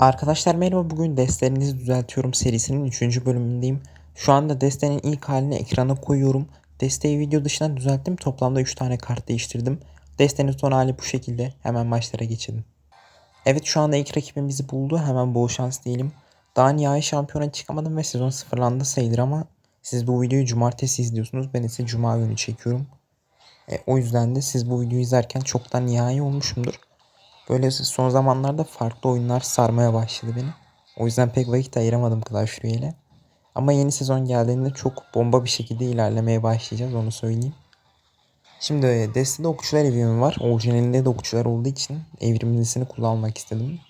Arkadaşlar merhaba bugün destelerinizi düzeltiyorum serisinin 3. bölümündeyim. Şu anda destenin ilk halini ekrana koyuyorum. Desteği video dışına düzelttim. Toplamda 3 tane kart değiştirdim. Destenin son hali bu şekilde. Hemen maçlara geçelim. Evet şu anda ilk rakibimizi buldu. Hemen bol şans diyelim. Daha nihai şampiyona çıkamadım ve sezon sıfırlandı sayılır ama siz bu videoyu cumartesi izliyorsunuz. Ben ise cuma günü çekiyorum. E, o yüzden de siz bu videoyu izlerken çoktan nihai olmuşumdur. Böyle son zamanlarda farklı oyunlar sarmaya başladı beni. O yüzden pek vakit ayıramadım Clash Royale'e. Ama yeni sezon geldiğinde çok bomba bir şekilde ilerlemeye başlayacağız onu söyleyeyim. Şimdi destede okçular evrimi var. Orijinalinde de okçular olduğu için evrimlisini kullanmak istedim.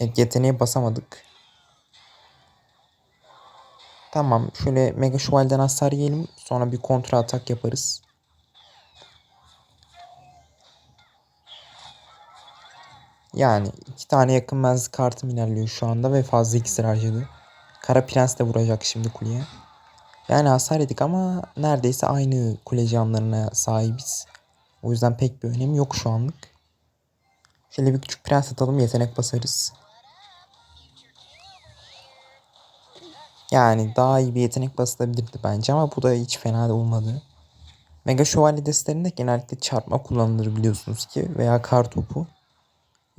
Evet yeteneğe basamadık. Tamam şöyle Mega Şövalye'den hasar yiyelim. Sonra bir kontra atak yaparız. Yani iki tane yakın menzil kartım ilerliyor şu anda ve fazla iksir harcadı. Kara Prens de vuracak şimdi kuleye. Yani hasar yedik ama neredeyse aynı kule canlarına sahibiz. O yüzden pek bir önemi yok şu anlık. Şöyle bir küçük prens atalım yetenek basarız. Yani daha iyi bir yetenek basılabilirdi bence ama bu da hiç fena olmadı. Mega Şövalye destelerinde genellikle çarpma kullanılır biliyorsunuz ki veya kar topu.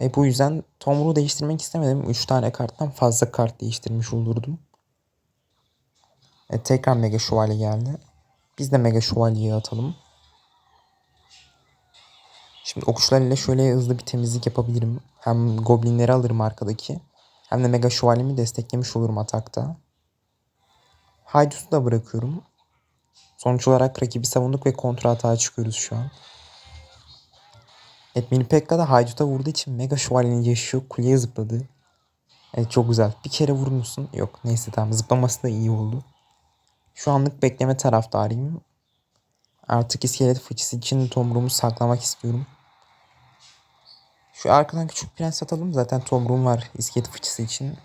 E, bu yüzden Tomruk'u değiştirmek istemedim. 3 tane karttan fazla kart değiştirmiş olurdum. E, tekrar Mega Şövalye geldi. Biz de Mega Şövalye'yi atalım. Şimdi okçular ile şöyle hızlı bir temizlik yapabilirim. Hem goblinleri alırım arkadaki. Hem de Mega Şövalye'mi desteklemiş olurum atakta. Haydut'u da bırakıyorum. Sonuç olarak rakibi savunduk ve kontra atağa çıkıyoruz şu an. Evet Mini Pekka da Haydut'a vurduğu için Mega Şövalye'nin yaşıyor. Kuleye zıpladı. Evet çok güzel. Bir kere vurmuşsun. Yok neyse tamam zıplaması da iyi oldu. Şu anlık bekleme taraftarıyım. Artık iskelet fıçısı için tomruğumu saklamak istiyorum. Şu arkadan küçük prens atalım. Zaten tomruğum var iskelet fıçısı için.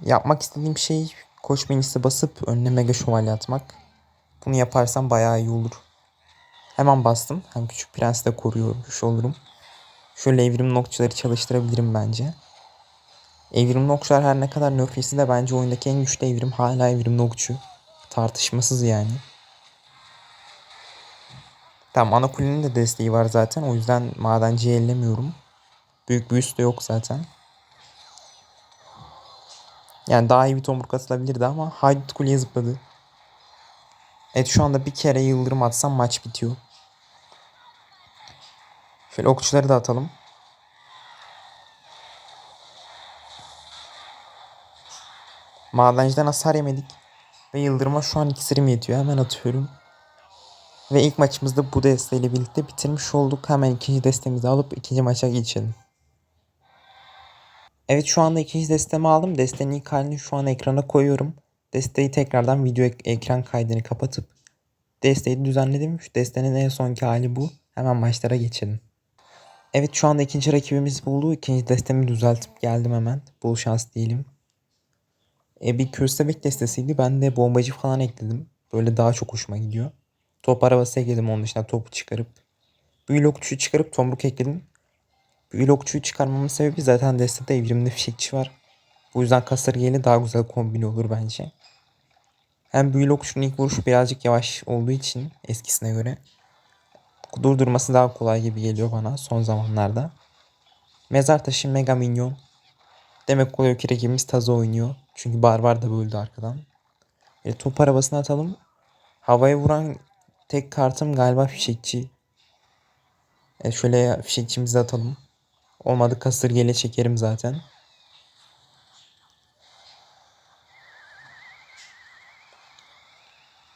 Yapmak istediğim şey koş menüsü basıp önüne mega şövalye atmak. Bunu yaparsam bayağı iyi olur. Hemen bastım. Hem küçük prens de koruyormuş olurum. Şöyle evrim noktaları çalıştırabilirim bence. Evrimli okçular her ne kadar nöfesi de bence oyundaki en güçlü evrim hala evrimli okçu. Tartışmasız yani. Tamam ana kulenin de desteği var zaten. O yüzden madenciyi ellemiyorum. Büyük bir de yok zaten. Yani daha iyi bir tomruk atılabilirdi ama Haydut kuleye zıpladı. Evet şu anda bir kere yıldırım atsam maç bitiyor. Şöyle okçuları da atalım. Madenciden hasar yemedik. Ve yıldırıma şu an iksirim yetiyor. Hemen atıyorum. Ve ilk maçımızda bu desteğiyle birlikte bitirmiş olduk. Hemen ikinci destemizi alıp ikinci maça geçelim. Evet şu anda ikinci destemi aldım. Destenin ilk halini şu an ekrana koyuyorum. Desteği tekrardan video ek- ekran kaydını kapatıp desteği düzenledim. Şu destenin en sonki hali bu. Hemen maçlara geçelim. Evet şu anda ikinci rakibimiz buldu. İkinci destemi düzeltip geldim hemen. Bol şans diyelim. E, bir köstebek destesiydi. Ben de bombacı falan ekledim. Böyle daha çok hoşuma gidiyor. Top arabası ekledim onun dışında topu çıkarıp. Büyülü okçuyu çıkarıp tomruk ekledim. Büyülü okçuyu çıkarmamın sebebi zaten destede evrimli fişekçi var. Bu yüzden kasırgayla daha güzel kombine olur bence. Hem büyülü okçunun ilk vuruşu birazcık yavaş olduğu için eskisine göre durdurması daha kolay gibi geliyor bana son zamanlarda. Mezar taşı mega minyon. Demek oluyor ki rakibimiz taza oynuyor. Çünkü barbar da böldü arkadan. E, top arabasını atalım. Havaya vuran tek kartım galiba fişekçi. E, şöyle fişekçimizi atalım. Olmadı kasırgayla çekerim zaten.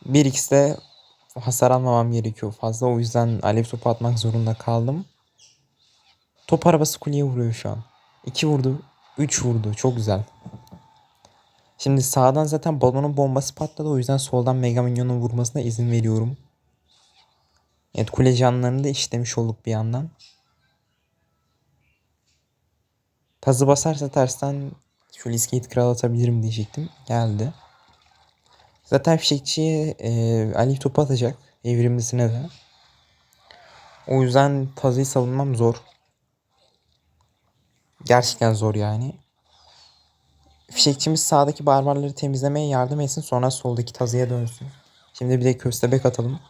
Bir ikisi de hasar almamam gerekiyor fazla. O yüzden alev topu atmak zorunda kaldım. Top arabası kuleye vuruyor şu an. 2 vurdu. 3 vurdu. Çok güzel. Şimdi sağdan zaten balonun bombası patladı. O yüzden soldan Mega Minyon'un vurmasına izin veriyorum. Evet kule canlarını da işlemiş olduk bir yandan. Tazı basarsa tersten şöyle iskelet kral atabilirim diyecektim. Geldi. Zaten fişekçiye e, Alif topu atacak. Evrimlisine de. O yüzden tazıyı savunmam zor. Gerçekten zor yani. Fişekçimiz sağdaki barbarları temizlemeye yardım etsin sonra soldaki tazıya dönsün. Şimdi bir de köstebek atalım.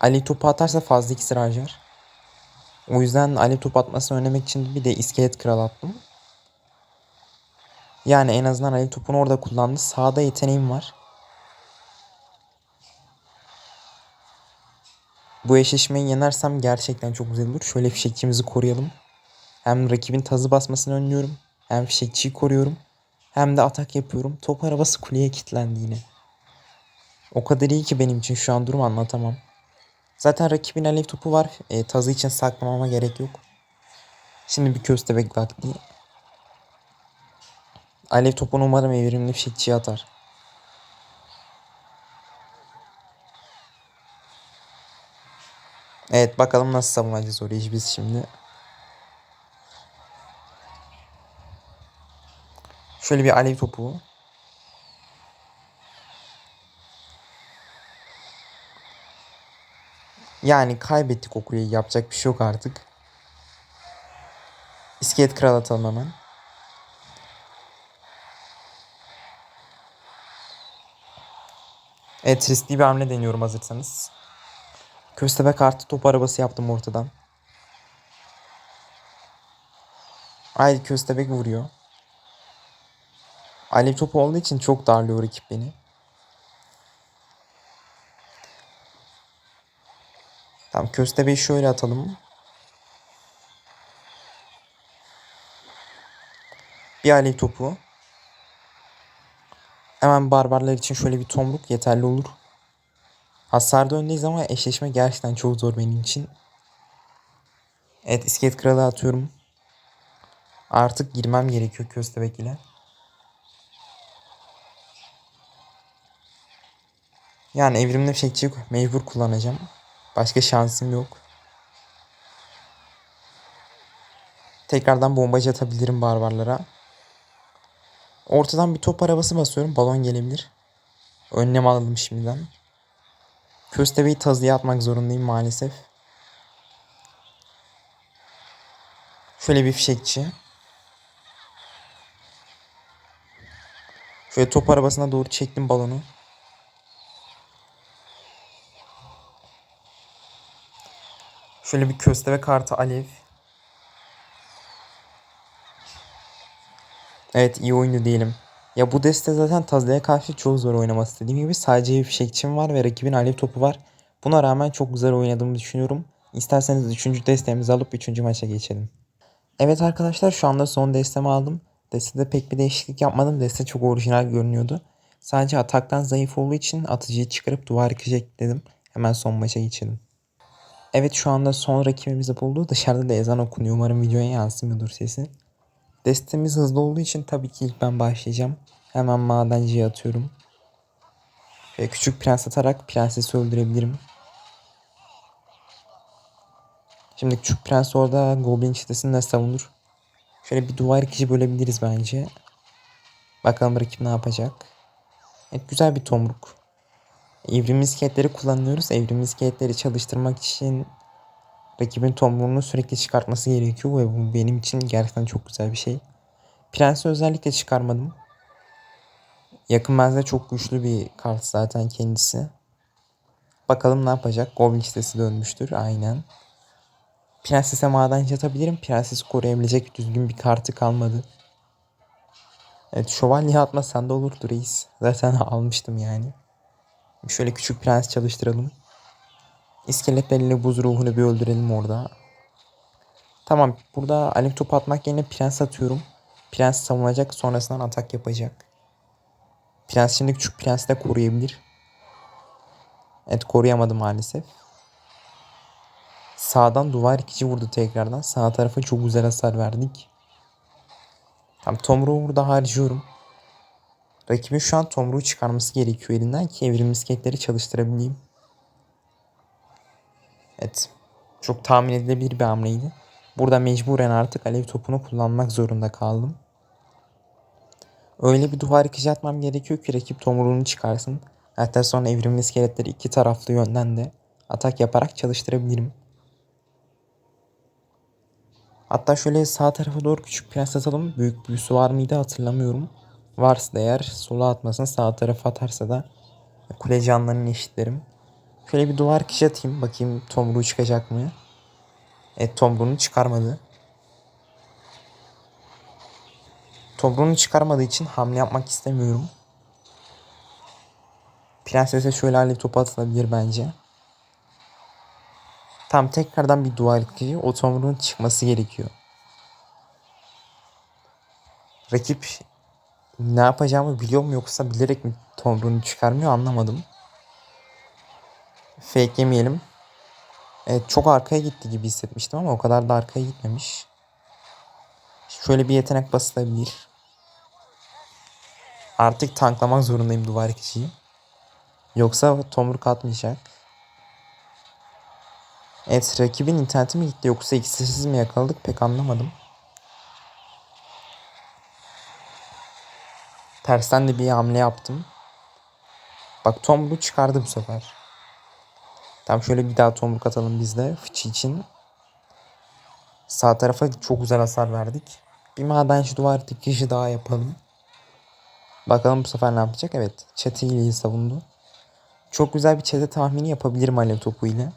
Ali topu atarsa fazla iksir harcar. O yüzden Ali top atmasını önlemek için bir de iskelet kral attım. Yani en azından Ali topunu orada kullandı. Sağda yeteneğim var. Bu eşleşmeyi yenersem gerçekten çok güzel olur. Şöyle fişekçimizi koruyalım. Hem rakibin tazı basmasını önlüyorum. Hem fişekçiyi koruyorum. Hem de atak yapıyorum. Top arabası kuleye kilitlendi yine. O kadar iyi ki benim için şu an durum anlatamam. Zaten rakibin alev topu var. E, tazı için saklamama gerek yok. Şimdi bir köstebek vakti. Alev topunu umarım evrimli fişekçiye atar. Evet bakalım nasıl savunacağız orayı biz şimdi. Şöyle bir alev topu. Yani kaybettik o. Yapacak bir şey yok artık. İskelet kral atalım hemen. Evet riskli bir hamle deniyorum hazırsanız. Köstebek artı top arabası yaptım ortadan. Haydi köstebek vuruyor. Alev topu olduğu için çok darlıyor rakip beni. Tamam köstebeği şöyle atalım. Bir alev topu. Hemen barbarlar için şöyle bir tomruk yeterli olur. Hasarda öndeyiz ama eşleşme gerçekten çok zor benim için. Evet iskelet kralı atıyorum. Artık girmem gerekiyor köstebek ile. Yani evrimli fişekçi mecbur kullanacağım. Başka şansım yok. Tekrardan bombacı atabilirim barbarlara. Ortadan bir top arabası basıyorum. Balon gelebilir. Önlem aldım şimdiden. Köstebeği tazıya atmak zorundayım maalesef. Şöyle bir fişekçi. Şöyle top arabasına doğru çektim balonu. Şöyle bir köstebek kartı alev. Evet iyi oyuncu değilim. Ya bu deste zaten Tazla'ya karşı çok zor oynaması. Dediğim gibi sadece bir fişekçim var ve rakibin alev topu var. Buna rağmen çok güzel oynadığımı düşünüyorum. İsterseniz 3. destemizi alıp 3. maça geçelim. Evet arkadaşlar şu anda son destemi aldım. Destede pek bir değişiklik yapmadım. Deste çok orijinal görünüyordu. Sadece ataktan zayıf olduğu için atıcıyı çıkarıp duvar kışacak dedim. Hemen son maça geçelim. Evet şu anda son rakibimizi buldu. Dışarıda da ezan okunuyor. Umarım videoya yansımıyordur sesi. Destemiz hızlı olduğu için tabii ki ilk ben başlayacağım. Hemen madenciye atıyorum. Ve küçük prens atarak prensesi öldürebilirim. Şimdi küçük prens orada goblin çetesini savunur? Şöyle bir duvar kişi bölebiliriz bence. Bakalım rakip ne yapacak. Evet güzel bir tomruk. Evrim iskeletleri kullanıyoruz. Evrim iskeletleri çalıştırmak için rakibin tomruğunu sürekli çıkartması gerekiyor ve bu benim için gerçekten çok güzel bir şey. Prensi özellikle çıkarmadım. Yakın menzilde çok güçlü bir kart zaten kendisi. Bakalım ne yapacak. Goblin sitesi dönmüştür. Aynen. Prensese maden atabilirim. Prensesi koruyabilecek düzgün bir kartı kalmadı. Evet şövalye atmasan da olurdu reis. Zaten almıştım yani. Şöyle küçük prens çalıştıralım. İskeletleriyle buz ruhunu bir öldürelim orada. Tamam burada alev topu atmak yerine prens atıyorum. Prens savunacak sonrasından atak yapacak. Prens şimdi küçük prens de koruyabilir. Evet koruyamadı maalesef. Sağdan duvar ikici vurdu tekrardan. Sağ tarafa çok güzel hasar verdik. Tam Tomruğu burada harcıyorum. Rakibin şu an Tomruğu çıkarması gerekiyor elinden ki evrim misketleri çalıştırabileyim. Evet. Çok tahmin edilebilir bir hamleydi. Burada mecburen artık alev topunu kullanmak zorunda kaldım. Öyle bir duvar atmam gerekiyor ki rakip tomruğunu çıkarsın. Hatta sonra evrimli iskeletleri iki taraflı yönden de atak yaparak çalıştırabilirim. Hatta şöyle sağ tarafa doğru küçük prens atalım. Büyük büyüsü var mıydı hatırlamıyorum. Varsa da eğer sola atmasın sağ tarafa atarsa da kule canlarını eşitlerim. Şöyle bir duvar kişi atayım. Bakayım tomruğu çıkacak mı? Evet tomruğunu çıkarmadı. Tomruğunu çıkarmadığı için hamle yapmak istemiyorum. Prensese şöyle hale topu atılabilir bence. Tam tekrardan bir duvar kişi o tomruğun çıkması gerekiyor. Rakip ne yapacağımı biliyor mu yoksa bilerek mi tomruğunu çıkarmıyor anlamadım. Fake yemeyelim. Evet çok arkaya gitti gibi hissetmiştim ama o kadar da arkaya gitmemiş. Şöyle bir yetenek basılabilir. Artık tanklamak zorundayım duvar kişiyi. Yoksa tomruk atmayacak. Evet rakibin interneti mi gitti yoksa iksirsiz mi yakaladık pek anlamadım. Tersten de bir hamle yaptım. Bak tomruğu çıkardı bu sefer. Tam şöyle bir daha tomruk atalım biz de fıçı için. Sağ tarafa çok güzel hasar verdik. Bir madenci duvar dikişi daha yapalım. Bakalım bu sefer ne yapacak? Evet. Çatı ile savundu. Çok güzel bir çete tahmini yapabilirim alev topu ile.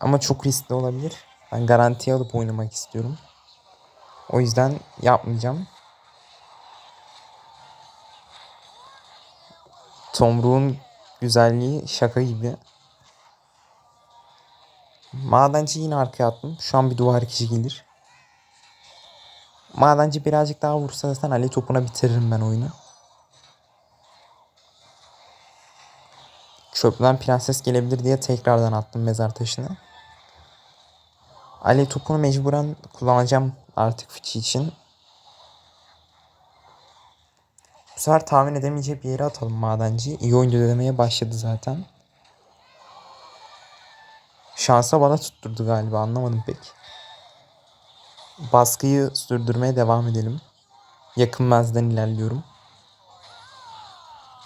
Ama çok riskli olabilir. Ben garantiye alıp oynamak istiyorum. O yüzden yapmayacağım. Tomruğun güzelliği şaka gibi. Madenci yine arkaya attım. Şu an bir duvar kişi gelir. Madenci birazcık daha vursa zaten Ali topuna bitiririm ben oyunu. Çöpten prenses gelebilir diye tekrardan attım mezar taşını. Ali topunu mecburen kullanacağım artık fıçı için. Bu sefer tahmin edemeyeceği bir yere atalım madenci. İyi oyuncu demeye başladı zaten. Şansa bana tutturdu galiba anlamadım pek. Baskıyı sürdürmeye devam edelim. Yakın menzilden ilerliyorum.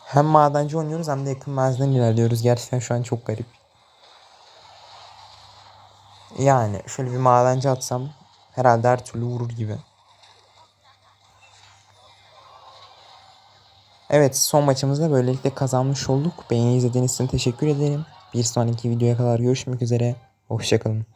Hem madenci oynuyoruz hem de yakın menzilden ilerliyoruz. Gerçekten şu an çok garip. Yani şöyle bir madenci atsam herhalde her türlü vurur gibi. Evet son maçımızda böylelikle kazanmış olduk. Beni izlediğiniz için teşekkür ederim. Bir sonraki videoya kadar görüşmek üzere. Hoşçakalın.